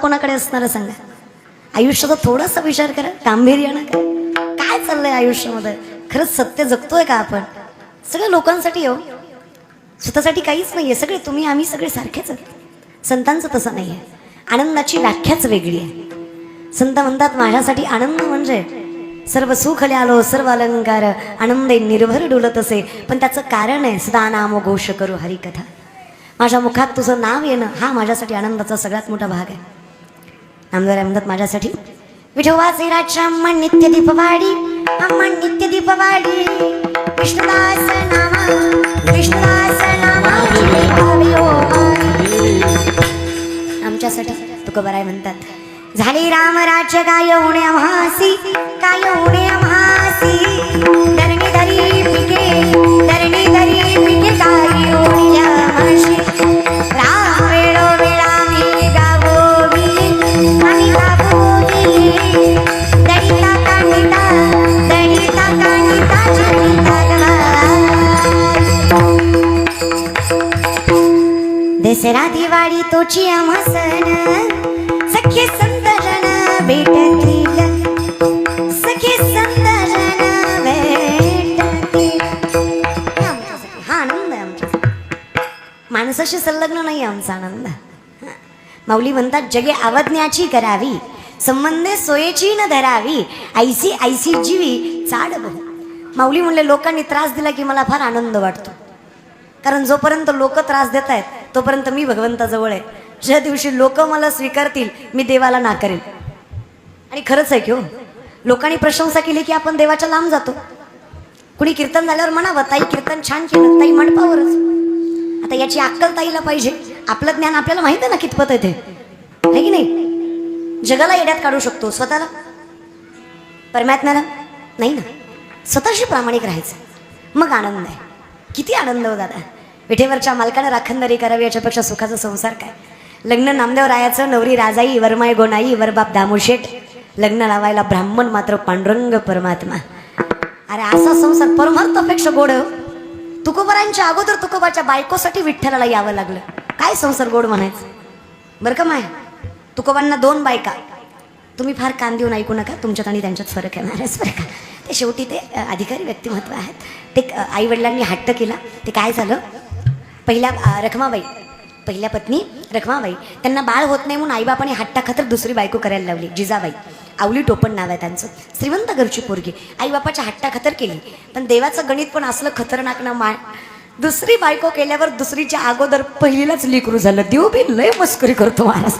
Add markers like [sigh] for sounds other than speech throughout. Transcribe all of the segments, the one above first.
कोणाकडे असणार सांगा? आयुष्याचा थोडासा विचार करा. गांभीर्यानं करा. काय चाललंय आयुष्यामध्ये? खरंच सत्य जगतोय का आपण? सगळ्या लोकांसाठी हो. स्वतःसाठी काहीच नाहीये. सगळे तुम्ही आम्ही सगळे सारखेच आहोत. संतांचं तसं नाही आहे आनंदाची व्याख्याच वेगळी आहे. संत म्हणतात माझ्यासाठी आनंद म्हणजे सर्व सुख आलो सर्व अलंकार आनंदे निर्भर डुलत असे. पण त्याचं कारण आहे सदा नाम घोष करू हरिकथा. माझ्या मुखात तुझं नाव येणं हा माझ्यासाठी आनंदाचा सगळ्यात मोठा भाग आहे. नामदार अहमदात माझ्यासाठी. विठोबाचे राजा अम्मा नित्य दीपवाडी अम्मा नित्य दीपवाडी. विष्णुदास नामा विष्णुदास नामा हो आमच्यासाठी तुकोबराय म्हणतात झाली राम राज्य काय होणे आम्हासी काय होणे आम्हासी धरणी धरी पिके धरणी धरी पिके काय होणे दसरा दिवाळी तोची आम्हा सण. सखे संतरण भेटतील. सखे संतरण भेटतील. हे आमच्यासाठी. हा आनंद आहे आमच्यासाठी. माणसाशी संलग्न नाही आमचा आनंद. माऊली म्हणतात जगे आवज्ञाची करावी संबंधे सोयेची न धरावी ऐसी ऐसी जीवी चाड बहु. माऊली म्हणले लोकांनी त्रास दिला की मला फार आनंद वाटतो. कारण जोपर्यंत लोक त्रास देत आहेत तोपर्यंत मी भगवंताजवळ आहे. ज्या दिवशी लोक मला स्वीकारतील मी देवाला नाकारेल. आणि खरंच आहे की हो. लोकांनी प्रशंसा केली की आपण देवाच्या लांब जातो. कुणी कीर्तन झाल्यावर म्हणावं ताई कीर्तन छान केलं ताई मंडपावरच. आता याची अक्कल ताईला पाहिजे. आपलं ज्ञान आपल्याला माहीत आहे ना कितपत आहे ते. आहे की नाही? जगाला येड्यात काढू शकतो स्वतःला. परमात्म्याला? नाही ना. स्वतःशी प्रामाणिक राहायचं. मग आनंद आहे. किती आनंद हो दादा. विठेवरच्या मालकानं राखणदारी करावी याच्यापेक्षा सुखाचा संसार काय? लग्न नामदेव रायाचं नवरी राजाई वरमाय गोनाई वरबाप दामोशेठ. लग्न लावायला ब्राह्मण मात्र पांडुरंग परमात्मा. अरे असा संसार परमार्थापेक्षा गोड हो. तुकोबारांच्या अगोदर तुकोबाच्या बायकोसाठी विठ्ठलाला यावं लागलं. काय संसार गोड म्हणायचं? बरं का माय? तुकोबांना दोन बायका. तुम्ही फार कान देऊन ऐकू नका तुमच्यात आणि त्यांच्यात फरक आहे महाराज बरं का? ते शेवटी ते अधिकारी व्यक्तिमत्व आहेत. ते आई वडिलांनी हट्ट केला. ते काय झालं? पहिल्या रखमाबाई. पहिल्या पत्नी रखमाबाई. त्यांना बाळ होत नाही म्हणून आईबापाने हट्टाखातर दुसरी बायको करायला लावली जिजाबाई. आवली टोपण नाव आहे त्यांचं. श्रीमंत घरची पोरगी. आईबापाच्या हट्टाखातर केली. पण देवाचं गणित पण असलं खतरनाक ना माय दुसरी बायको केल्यावर दुसरीच्या अगोदर पहिलीलाच लिकरू झालं. देव बी लय मस्करी करतो महाराज.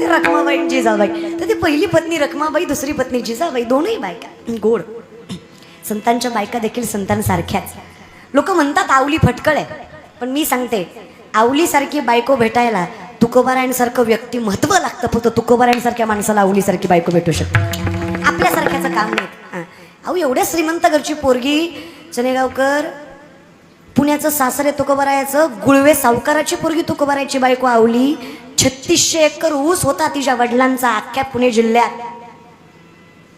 ते रखमाबाई जिजाबाई. तर ती पहिली पत्नी रखमाबाई दुसरी पत्नी जिजाबाई दोनही बायका. गोड. संतांच्या बायका देखील संतांसारख्याच. लोक म्हणतात आवली फटकळ आहे. पण मी सांगते आवलीसारखी बायको भेटायला तुकोबारायांसारखं व्यक्ती महत्त्व लागतं फक्त. तुकोबारायणसारख्या माणसाला आवलीसारखी बायको भेटू शकते. आपल्यासारख्याचं काम नाही. अहो एवढ्या श्रीमंत घरची पोरगी चनेगावकर पुण्याचं सासरे तुकोबारायचं गुळवे सावकाराची पोरगी तुकोबारायची बायको आवली छत्तीसशे एकर ऊस होता तिच्या वडिलांचा अख्ख्या पुणे जिल्ह्यात.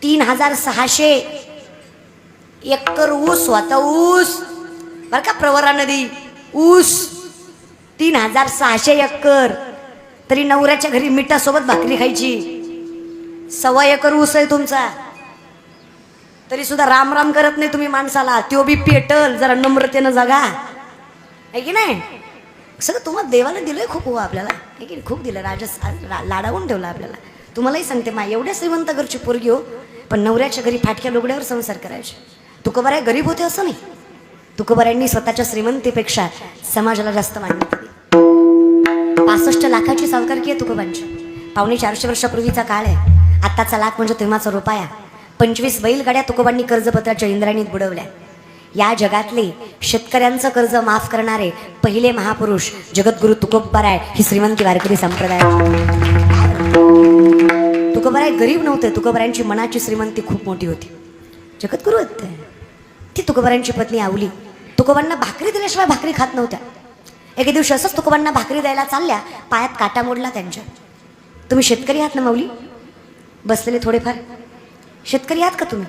तीन हजार सहाशे एकर ऊस होता ऊस. बर का प्रवरा नदी. ऊस तीन हजार सहाशे एकर. तरी नवऱ्याच्या घरी मिठासोबत भाकरी खायची. सव्वा एकर ऊस आहे तुमचा. तरी सुद्धा राम राम करत नाही तुम्ही माणसाला. त्यो बी पेटल जरा नम्रतेनं जगा. आहे की नाही? सगळं तुम्हाला देवानं दिलंय खूप हो आपल्याला. आहे की नाही? खूप दिलं राजस ला- लाडावून ठेवलं आपल्याला. तुम्हालाही सांगते मा एवढ्या श्रीमंत घरची पोरगी हो पण नवऱ्याच्या घरी फाटक्या लुगड्यावर संसार करायचे. तुकोबाराय गरीब होते असं नाही. तुकोबऱ्यांनी स्वतःच्या श्रीमंतीपेक्षा समाजाला जास्त मान्यता दिली पासष्ट लाखाची सावकारकी आहे तुकोबांची. पावणे चारशे वर्षापूर्वीचा काळ आहे. आत्ताचा लाख म्हणजे तेव्हाचा रुपया. पंचवीस बैलगाड्या तुकोबांनी कर्जपत्राच्या इंद्राणीत बुडवल्या. या जगातले शेतकऱ्यांचं कर्ज माफ करणारे पहिले महापुरुष जगद्गुरु तुकोबराय ही श्रीमंती वारकरी संप्रदाय तुकोबराय गरीब नव्हते. तुकोबारायांची मनाची श्रीमंती खूप मोठी होती. जगद्गुरु होते ती. तुकोबारांची पत्नी आवली. तुकोबांना भाकरी दिल्याशिवाय भाकरी खात नव्हत्या. एके दिवशी असंच तुकोबांना भाकरी द्यायला चालल्या पायात काटा मोडला त्यांच्या. तुम्ही शेतकरी आहात ना माऊली? बसलेले थोडेफार. शेतकरी आहात का तुम्ही?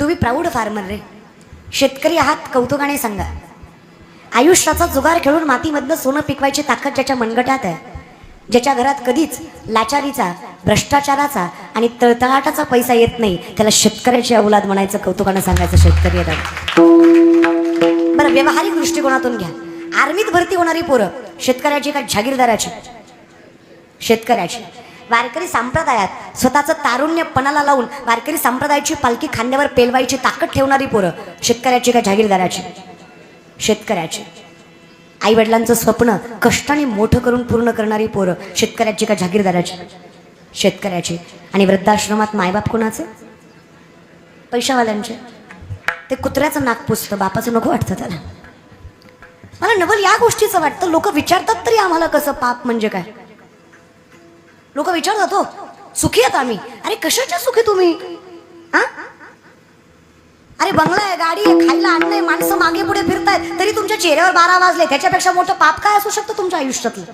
तुम्ही प्राऊड फार्मर रे. शेतकरी आहात कौतुकाने सांगा. आयुष्याचा जुगार खेळून मातीमधनं सोनं पिकवायची ताकद ज्याच्या मनगटात आहे ज्याच्या घरात कधीच लाचारीचा भ्रष्टाचाराचा आणि तळतळाटाचा पैसा येत नाही त्याला शेतकऱ्याची अवलाद म्हणायचं कौतुकानं सांगायचं शेतकरी येतात बरं व्यावहारिक दृष्टिकोनातून घ्या. आर्मीत भरती होणारी पोरं शेतकऱ्याची का जागीरदाराची? शेतकऱ्याची. वारकरी संप्रदायात स्वतःचं तारुण्य पणाला लावून वारकरी संप्रदायाची पालखी खांद्यावर पेलवायची ताकद ठेवणारी पोरं शेतकऱ्याची का जागीरदाराची? शेतकऱ्याची. आई वडिलांचं स्वप्न कष्टाने मोठं करून पूर्ण करणारी पोरं शेतकऱ्याची का जागीरदाराची? शेतकऱ्याची. आणि वृद्धाश्रमात मायबाप कोणाचे? पैशावाल्यांचे. ते कुत्र्याचं नाक पुसतं बापाचं नको वाटतं त्याला. मला नवल या गोष्टीचं वाटतं. लोक विचारतात तरी आम्हाला कसं पाप म्हणजे काय? लोक विचारतात हो सुखी आहेत आम्ही? अरे कशाच्या सुखी तुम्ही? हा अरे बंगला आहे गाडी आहे खायला अन्न आहे माणसं मागे पुढे फिरतायत तरी तुमच्या चेहऱ्यावर बारा वाजले. त्याच्यापेक्षा मोठं पाप काय असू शकतं तुमच्या आयुष्यातलं?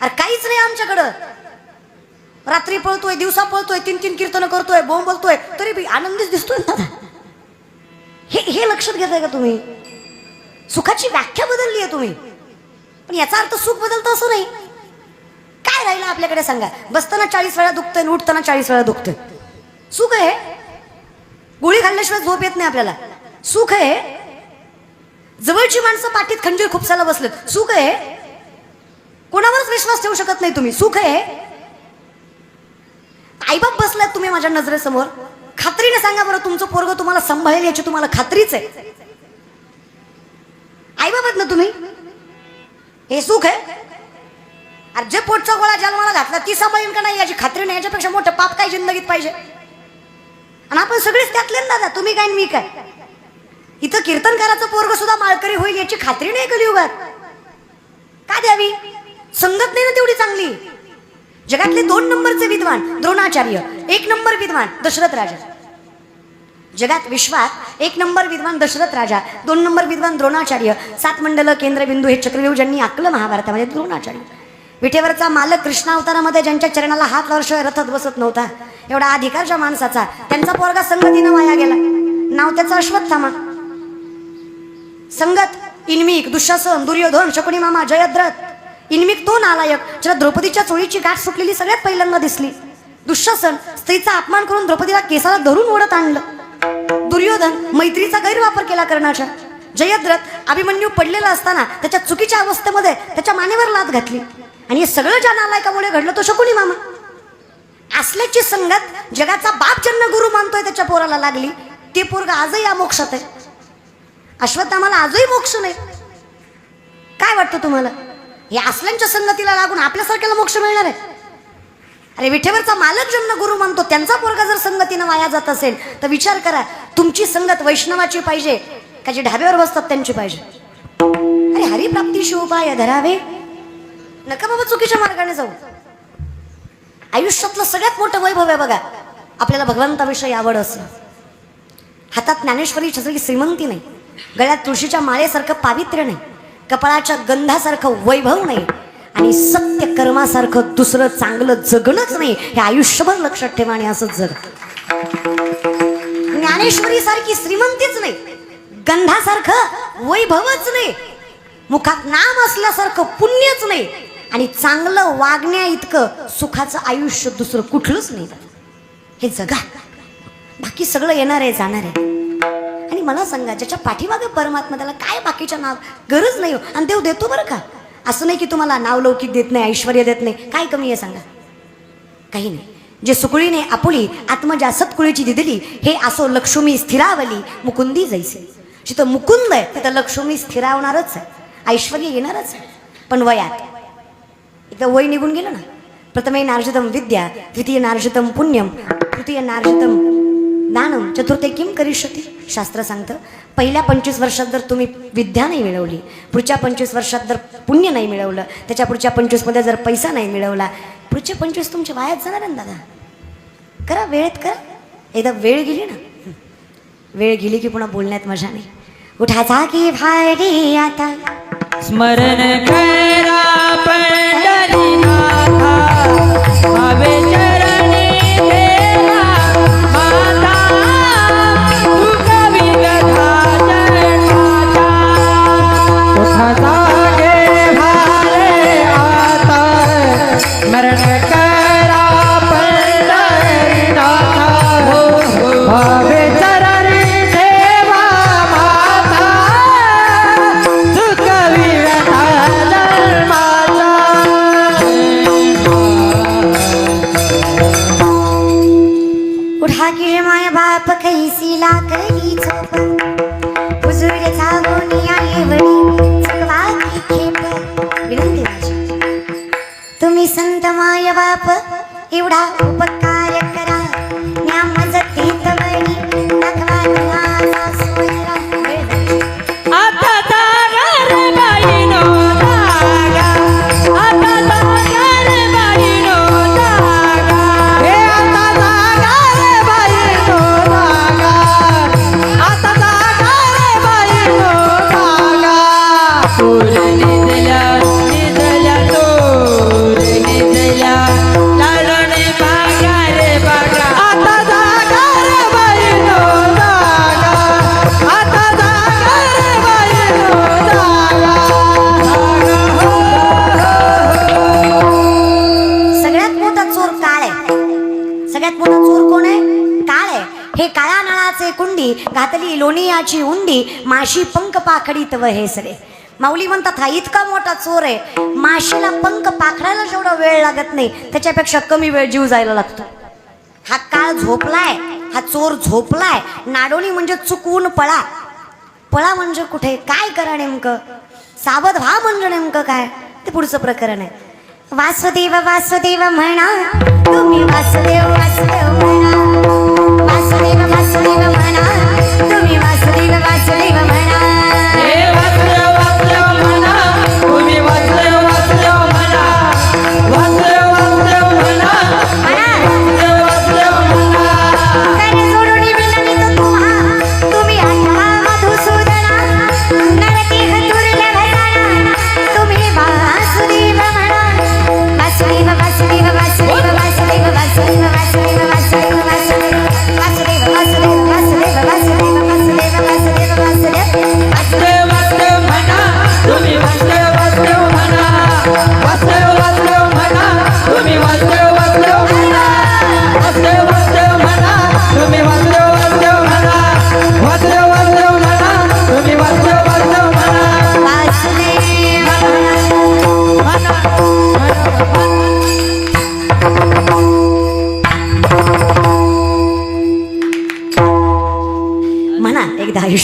अरे काहीच नाही आमच्याकडं. रात्री पळतोय दिवसा पळतोय तीन तीन कीर्तन करतोय बोंब बोलतोय तरी बी आनंदीच दिसतोय ना हे हे लक्षात घेताय का तुम्ही? सुखाची व्याख्या बदलली आहे तुम्ही. पण याचा अर्थ सुख बदलतं असं नाही. काय राहिलं आपल्याकडे सांगा? बसताना चाळीस वेळा दुखतंय उठताना चाळीस वेळा दुखतंय. सुख आहे? गोळी खाल्ल्याशिवाय झोप येत नाही आपल्याला. सुख आहे. जवळची माणसं पाठीत खंजीर खुपसायला बसलेत. सुख आहे. कोणावरच विश्वास ठेवू शकत नाही तुम्ही. सुख आहे. आईबाप बसलात तुम्ही माझ्या नजरेसमोर. खात्रीने सांगा बरं तुमचं पोरग तुम्हाला सांभाळेल याची तुम्हाला खात्रीच आहे. आईबाबात ना तुम्ही? हे सुख आहे. अरे जे पोटचा गोळा जन्माला घातला ती सांभाळीन का नाही याची खात्री नाही? याच्यापेक्षा मोठं पाप काय जिंदगीत पाहिजे? आणि आपण सगळेच त्यातले दादा तुम्ही काय मी काय? इथं कीर्तनकाराचं पोरग सुद्धा माळकरी होईल याची खात्री नाही कलियुगात. का द्यावी? संगत नाही ना तेवढी चांगली. जगातले दोन नंबरचे विद्वान द्रोणाचार्य एक नंबर विद्वान दशरथ राजा. जगात विश्वात एक नंबर विद्वान दशरथ राजा दोन नंबर विद्वान द्रोणाचार्य सात मंडल केंद्रबिंदू हे चक्रव्यूह ज्यांनी आकलं महाभारतामध्ये द्रोणाचार्य. विठेवरचा मालक कृष्णावतारामध्ये ज्यांच्या चरणाला हात वर्ष रथात बसत नव्हता. एवढा अधिकारच्या माणसाचा त्यांचा पोरगा संगतीनं वाया गेला. नाव त्याचं अश्वत्थामा संगत इन्मिक दुःशासन दुर्योधन शकुनी मामा जयद्रथ. इन्मिक तो नालायक ज्याला द्रौपदीच्या चोळीची गाठ सुटलेली सगळ्यात पहिल्यांदा दिसली. दुःशासन स्त्रीचा अपमान करून द्रौपदीला केसाला धरून ओढत आणलं. दुर्योधन मैत्रीचा गैरवापर केला कर्णाच्या जयद्रथ अभिमन्यू पडलेला असताना त्याच्या चुकीच्या अवस्थेमध्ये त्याच्या मानेवर लात घातली. आणि हे सगळं ज्या नालायकामुळे घडलं तो शकुनी मामा. असल्याची संगत जगाचा बाप जन्म गुरु मानतोय त्याच्या पोराला लागली. ते पोरग आजही अमोक्षात आहे. अश्वत्थामाला आजही मोक्ष नाही. काय वाटतं तुम्हाला? हे असल्यांच्या संगतीला लागून आपल्यासारख्याला मोक्ष मिळणार आहे? अरे विठेवरचा मालक जन्म गुरु मानतो त्यांचा पोरगा जर संगतीनं वाया जात असेल तर विचार करा तुमची संगत वैष्णवाची पाहिजे का जे ढाब्यावर बसतात त्यांची पाहिजे? अरे हरिप्राप्ती शिवपाय धरावे. नका बाबा चुकीच्या मार्गाने जाऊ. आयुष्यातलं सगळ्यात मोठं वैभव आहे बघा. आपल्याला भगवंताविषयी आवड असणं. हातात ज्ञानेश्वरी छत्री श्रीमंती नाही. गळ्यात तुळशीच्या माळेसारखं पावित्र्य नाही. कपाळाच्या गंधासारखं वैभव नाही. आणि सत्य कर्मासारखं दुसरं चांगलं जगणंच नाही. हे आयुष्यभर लक्षात ठेवा आणि असंच जग. ज्ञानेश्वरी सारखी श्रीमंतीच नाही. गंधासारखं वैभवच नाही. मुखात नाम असल्यासारखं पुण्यच नाही. आणि चांगलं वागण्या इतकं सुखाचं आयुष्य दुसरं कुठलंच नाही हे जगा. बाकी सगळं येणार आहे जाणार. आहे आणि मला सांगा ज्याच्या पाठीमागे परमात्मा त्याला काय बाकीच्या नाव गरज नाही हो. आणि देव देतो बरं का? असं नाही की तुम्हाला नाव लौकिक देत नाही ऐश्वर देत नाही. काय कमी आहे सांगा? काही नाही. जे सुकुळीने आपुली आत्मजा सत्कुळीची दिदली हे असो लक्ष्मी स्थिरावली मुकुंदी जायचे जिथं मुकुंद आहे तिथं लक्ष्मी स्थिरावणारच आहे. ऐश्वर येणारच आहे. पण वयात एकदा वय निघून गेलं ना प्रथमे नार्जितम विद्या द्वितीय नार्जितम पुण्यम तृतीय नार्जितम दानम चतुर्थे किम करिष्यती? शास्त्र सांगतं पहिल्या पंचवीस वर्षात जर तुम्ही विद्या नाही मिळवली पुढच्या पंचवीस वर्षात जर पुण्य नाही मिळवलं त्याच्या पुढच्या पंचवीसमध्ये जर पैसा नाही मिळवला पुढचे पंचवीस तुमच्या वायात जाणार ना दादा? करा वेळेत करा. एकदा वेळ गेली ना वेळ गेली की पुन्हा बोलण्यात मजा नाही. उठाचा की भारी आता. स्मरण करा നിസന്തമായ വാപ്പ്. ഇവിടെ ഉപ पुन्हा चोर कोण आहे? काळ. आहे हे काळ्या नळाचे कुंडी घातली लोणियाची उंडी माशी पंख पाखडीत व हेसरे माऊली म्हणतात हा इतका मोठा चोर आहे. माशीला पंख पाखडायला जेवढा वेळ लागत नाही त्याच्यापेक्षा कमी वेळ जीव जायला लागतो. हा काळ झोपलाय. हा चोर झोपलाय. नाडोणी म्हणजे चुकवून पळा. पळा म्हणजे कुठे? काय करा नेमकं? सावध व्हा म्हणजे नेमकं काय? ते पुढचं प्रकरण आहे. वासुदेव वासुदेव म्हणा. तुम्ही वासुदेव वासुदेव म्हणा. वासुदेव वासुदेव म्हणा. तुम्ही वासुदेव वासुदेव म्हणा.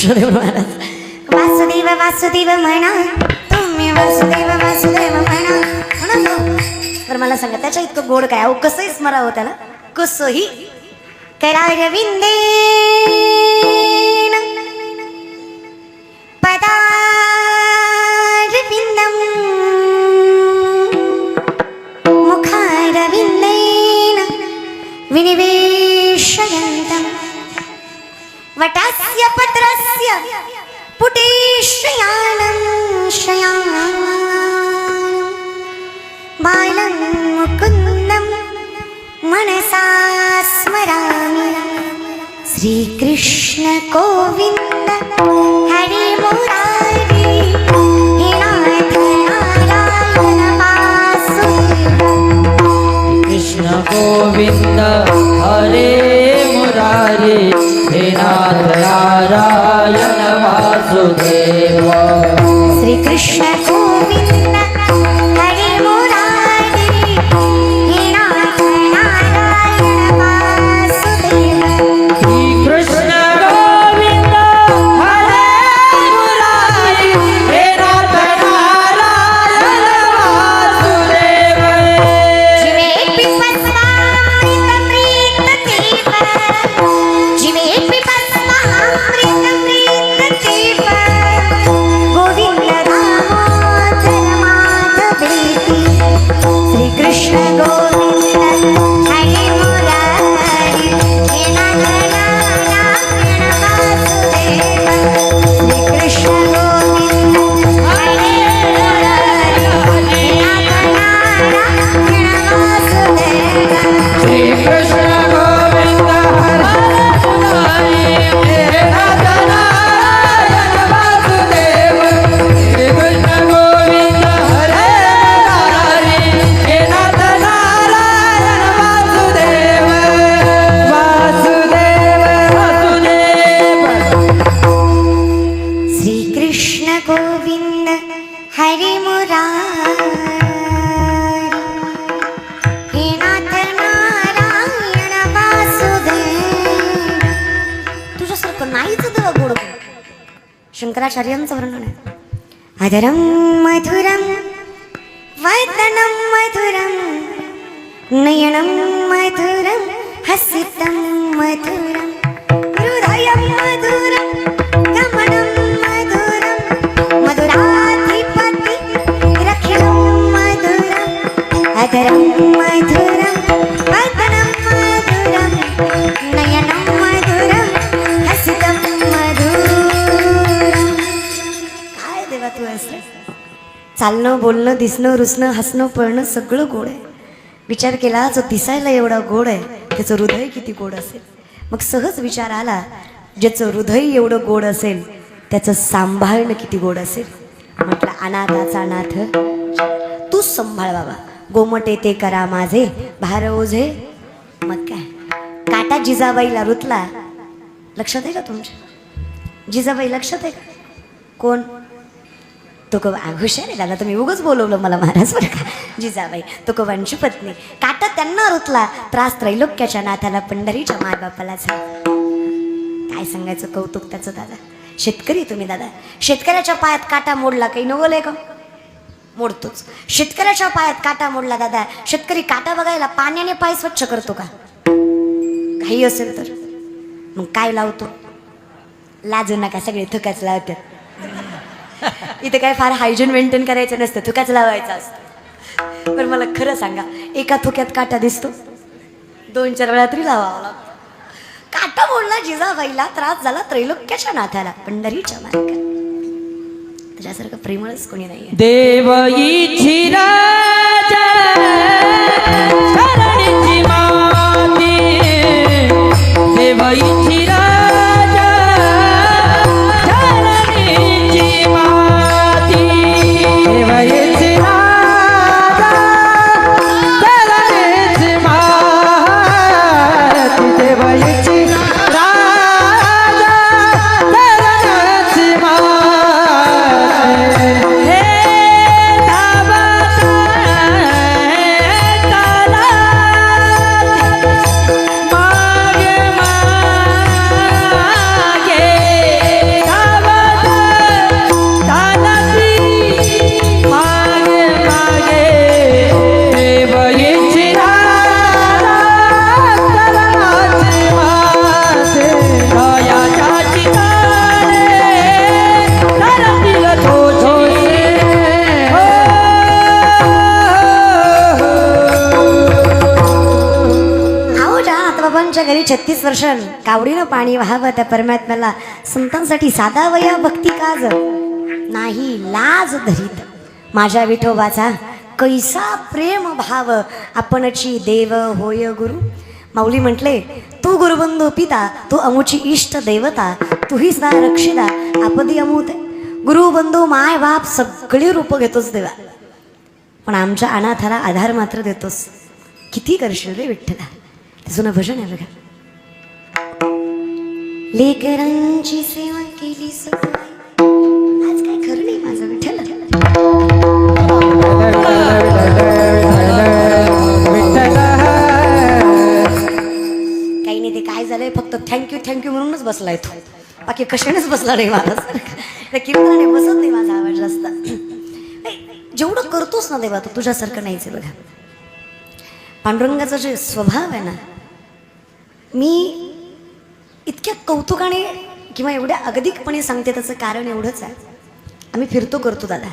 एकदा महाराज वासुदेव वासुदेव म्हणा. तुम्ही वासुदेव वासुदेव म्हणा. मला सांगा त्याच्या इतकं गोड काय? अहो कसंही स्मरावं हो त्याला. कसंही. करारविंदे पदारविंदम പുടീഷയാണം ബാലം മുക്കുന്നം മനസാസ്മരാമി. ശ്രീകൃഷ്ണ ഗോവിന്ദ ഹരി മുരാരി കൃഷ്ണ ഗോവിന്ദ ഹരേ वासुदेव श्रीकृष्ण गोविन्द अधरम मधुरं वदनं मधुरं नयनं मधुरं हसितं मधुरं हृदयं मधुरं गमनं मधुरं मधुराधिपति रक्षणं मधुरम् अधरं मधुरम् चालणं बोलणं दिसणं रुसणं हसणं पळणं सगळं गोड आहे. विचार केला जो दिसायला एवढा गोड आहे त्याचं हृदय किती गोड असेल? मग सहज विचार आला ज्याचं हृदय एवढं गोड असेल त्याचं सांभाळणं किती गोड असेल? म्हटलं अनाथाचा अनाथ तू सांभाळ बाबा. गोमटे ते करा माझे भार ओझे. मग काय? काटा जिजाबाईला रुतला. लक्षात आहे का तुमच्या? जिजाबाई लक्षात आहे का? कोण? तो कव हुशार आहे दादा तुम्ही उगच बोलवलं मला महाराज बरं का? जिजाबाई तो कवांची पत्नी. काटा त्यांना रुतला. त्रास त्रैलोक्याच्या नाथाला पंढरीच्या मायबापाला काय सांगायचं कौतुक त्याचं दादा? शेतकरी तुम्ही दादा. शेतकऱ्याच्या पायात काटा मोडला काही नवलंय का? मोडतोच. शेतकऱ्याच्या पायात काटा मोडला दादा. शेतकरी काटा बघायला पाण्याने पाय स्वच्छ करतो का? काही असेल तर. मग काय लावतो? लाजू नका सगळे थकाच लावतात. इथे काय फार हायजीन मेंटेन करायचं नसतं थुक्याच लावायचं असतं. पण मला खरं सांगा एका थुक्यात काटा दिसतो. दोन चार वेळा तरी लावावा लागतो. काटा बोलला जिजाबाईला त्रास झाला त्रैलोक्याच्या नाथाला पंढरीच्या मार्गात. त्याच्यासारखं प्रेमळच कोणी नाहीये. देव स्पर्शन कावडीनं पाणी व्हावं त्या परमात्म्याला. संतांसाठी साधा वया भक्ती काज. नाही लाज धरीत. माझ्या विठोबाचा कैसा प्रेम भाव. आपणची देव होय गुरु. माऊली म्हटले तू गुरुबंधू पिता तू अमुची इष्ट देवता तुही सदा रक्षिता आपदी अमूत. गुरुबंधू माय बाप सगळी रूप घेतोस देवा. पण आमच्या अनाथाला आधार मात्र देतोस. किती करशील रे विठ्ठला? जुनं भजन आहे बघा. लेकरांची सेवा केली सगळी. आज काय खरं नाही माझं विठ्ठल? काही नाही ते काय झालंय? फक्त थँक्यू थँक्यू म्हणूनच बसलाय तो. बाकी कशानेच बसला नाही माझा. त्या बसत नाही माझा आवाज जास्त. जेवढं करतोस ना देवा तो तुझ्यासारखं नाहीच आहे बघा. पांडुरंगाचा जे स्वभाव आहे ना मी इतक्या कौतुकाने किंवा एवढ्या अगदीकपणे सांगते त्याचं कारण एवढंच आहे. आम्ही फिरतो करतो दादा.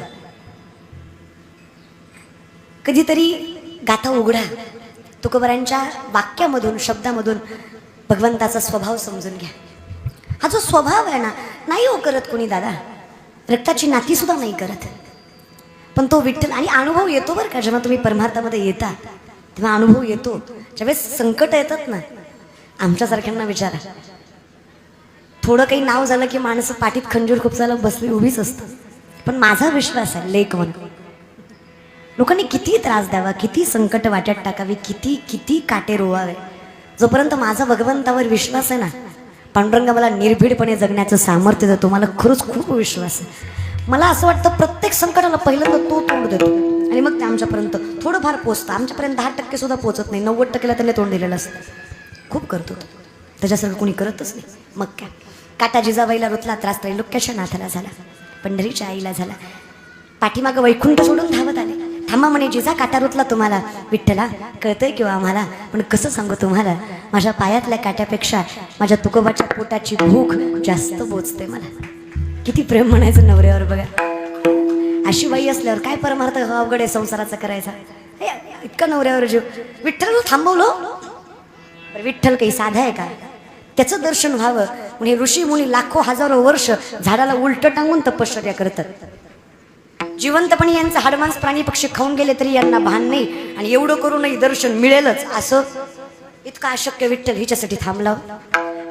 कधीतरी गाथा उघडा. तुकोबरांच्या वाक्यामधून शब्दामधून भगवंताचा स्वभाव समजून घ्या. हा जो स्वभाव आहे ना नाही हो करत कोणी दादा. रक्ताची नातीसुद्धा नाही करत. पण तो विठ्ठल आणि अनुभव येतो बरं का जेव्हा तुम्ही परमार्थामध्ये येता तेव्हा अनुभव येतो. ज्यावेळेस संकट येतात ना आमच्यासारख्यांना विचारा. थोडं काही नाव झालं की माणसं पाठीत खंजूर खूप झालं बसली उभीच असतं पण माझा विश्वास आहे लेख म्हणून लोकांनी किती त्रास द्यावा किती संकट वाट्यात टाकावी किती किती काटे रोवावे. जोपर्यंत माझा भगवंतावर विश्वास आहे ना पांडुरंग मला निर्भीडपणे जगण्याचं सामर्थ्य देतो मला खरंच खूप विश्वास आहे. मला असं वाटतं प्रत्येक संकटाला पहिल्यांदा तो तोंड देतो. आणि मग ते आमच्यापर्यंत थोडंफार पोचतं. आमच्यापर्यंत दहा टक्के सुद्धा पोचत नाही. नव्वद टक्केला त्यांनी तोंड दिलेलं असतं. खूप करतो त्याच्यासारखं कोणी करतच नाही. मग काय? काटा जिजाबाईला रुतला त्रास त्रैलोक्याच्या नाथाला झाला पंढरीच्या आईला झाला. पाठीमागं वैकुंठ सोडून धावत आले. थांबा म्हणे जिजा काटा रुतला तुम्हाला? विठ्ठला कळतंय किंवा आम्हाला? पण कसं सांगू तुम्हाला? माझ्या पायातल्या काट्यापेक्षा माझ्या तुकोबाच्या पोटाची भूक जास्त बोचते मला. किती प्रेम म्हणायचं नवऱ्यावर बघा. अशी बाई असल्यावर काय परमार्थ अवघड आहे संसाराचा करायचा? इतका नवऱ्यावर जीव. विठ्ठल थांबवलं. विठ्ठल काही साधा आहे का? त्याचं दर्शन व्हावं. म्हणजे ऋषी मुली लाखो हजारो वर्ष झाडाला उलट टांगून तपश्चर्या करतात जिवंतपणे यांचं हाडमांस प्राणी पक्षी खाऊन गेले तरी यांना भान नाही. आणि एवढं करूनही दर्शन मिळेलच असं इतकं अशक्य विठ्ठल हिच्यासाठी थांबला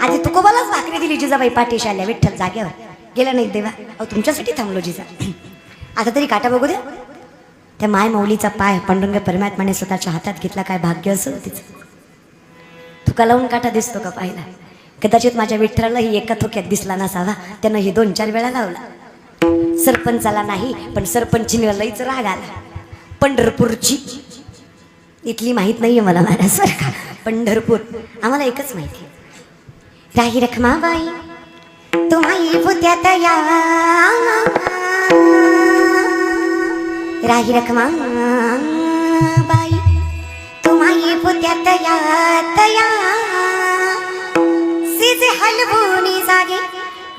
आधी तुकोबालाच भाकरी दिली जिजाबाई पाठीशी आल्या विठ्ठल जागेवर. गेला नाही देवा. अहो तुमच्यासाठी थांबलो जिजा. [clears throat] आता तरी काटा बघू द्या. त्या माय मौलीचा पाय पांडुरंग परमात्माने स्वतःच्या हातात घेतला काय भाग्य असं तिचं. तुका लावून काटा दिसतो का पाहिला? कदाचित माझ्या विठ्ठलाला ही एका थोक्यात दिसला नसावा. त्यानं हे दोन चार वेळा लावला. सरपंचाला नाही पण सरपंचीने लईच राग आला. पंढरपूरची. इथली माहीत नाहीये मला महाराज बरं का पंढरपूर. आम्हाला एकच माहिती राही रखमाबाई तुम्हाही पुत्यात या राही रखमा बाई तुम्हाही पुत्यात या तया हलवूनी जागे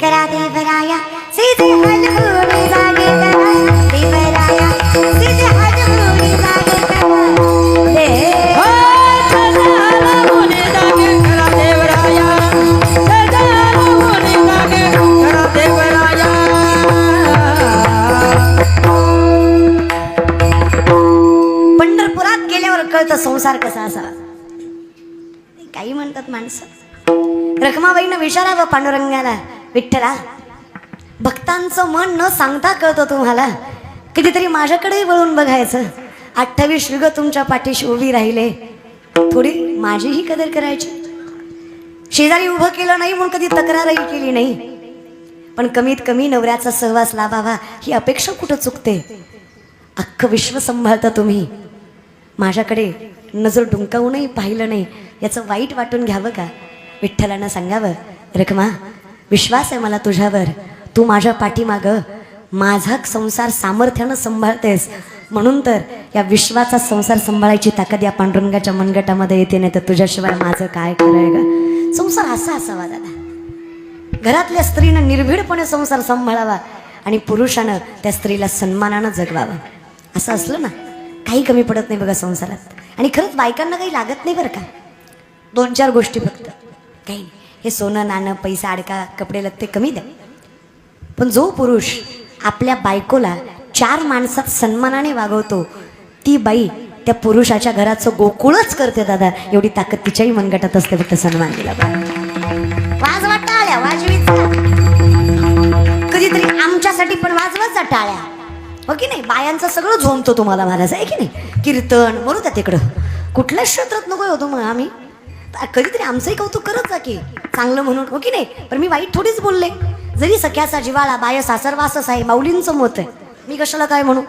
करा देवराया सिजे हलवूनी जागे करा देवराया हलवूनी जागे करा दे हो, सदाला हलवूनी जागे करा देवराया. जागे करा देवराया. पंढरपुरात गेल्यावर कळतं संसार कसा असावा काही म्हणतात माणसं रखमाबाईनं विचारावं पांडुरंगाला. विठ्ठला भक्तांचं मन न सांगता कळतं तुम्हाला. कधीतरी माझ्याकडेही वळून बघायचं. अठ्ठावीस युग तुमच्या पाठीशी उभी राहिले. थोडी माझीही कदर करायची. शेजारी उभं केलं नाही म्हणून कधी तक्रारही केली नाही. पण कमीत कमी नवऱ्याचा सहवास लाभावा ही अपेक्षा कुठं चुकते? अख्खं विश्व सांभाळता तुम्ही. माझ्याकडे नजर डुंकावूनही पाहिलं नाही. याचं वाईट वाटून घ्यावं का? विठ्ठलांना सांगावं रखमा विश्वास आहे मला तुझ्यावर. तू माझ्या पाठीमागं माझा संसार सामर्थ्यानं सांभाळतेस. म्हणून तर या विश्वाचा संसार सांभाळायची ताकद या पांडुरंगाच्या मनगटामध्ये येते नाही तर तुझ्याशिवाय माझं काय खरं ग का? संसार असा असावा दादा. घरातल्या स्त्रीनं निर्भीडपणे संसार सांभाळावा आणि पुरुषानं त्या स्त्रीला सन्मानानं जगवावं. असं असलं ना काही कमी पडत नाही बघा संसारात. आणि खरंच बायकांना काही लागत नाही बरं का? दोन चार गोष्टी फक्त. काही हे सोनं नाणं पैसा अडका कपडे लगते कमी द्या पण जो पुरुष आपल्या बायकोला चार माणसात सन्मानाने वागवतो ती बाई त्या पुरुषाच्या घराचं गोकुळच करते दादा. एवढी ताकद तिच्याही मनगटात असते फक्त सन्मान दिला. वाज वाजवा टाळ्या वाजवीचा कधीतरी आमच्यासाठी पण वाजवाचा टाळ्या. हो की नाही? बायांचं सगळं झोमतो तुम्हाला महाराज. आहे की नाही? कीर्तन म्हणू त्या तिकडं. कुठल्याच क्षेत्रात नको होतो मग आम्ही? कधीतरी आमचंही कौतुक करत जा की. चांगलं म्हणून हो की नाही? पण मी वाईट थोडीच बोलले. जरी सख्याचा जिवाळा बाय सासरवासच आहे माऊलींचं मत आहे. मी कशाला काय म्हणू?